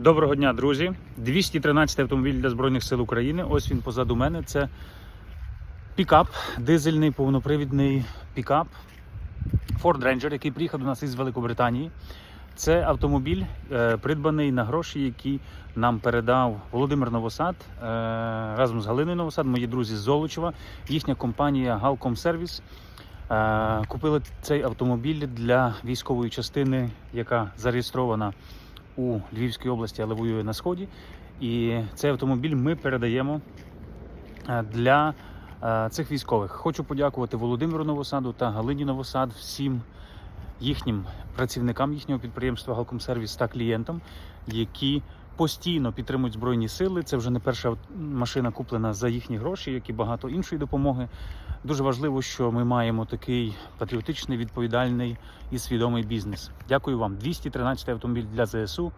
Доброго дня, друзі. 213 автомобіль для Збройних сил України. Ось він позаду мене. Це пікап, дизельний повнопривідний пікап Ford Ranger, який приїхав до нас із Великобританії. Це автомобіль, е, придбаний на гроші, які нам передав Володимир Новосад е, разом з Галиною Новосад, мої друзі з Золочева. Їхня компанія Service е, купили цей автомобіль для військової частини, яка зареєстрована у Львівській області, але воює на сході. І цей автомобіль ми передаємо е, для е, цих військових. Хочу подякувати Володимиру Новосаду та Галині Новосад, всім їхнім працівникам їхнього підприємства Галкомсервіс та клієнтам, які постійно підтримують збройні сили. Це вже не перша машина куплена за їхні гроші, як і багато іншої допомоги. Дуже важливо, що ми маємо такий патріотичний, відповідальний і свідомий бізнес. Дякую вам. 213 автомобіль для ЗСУ.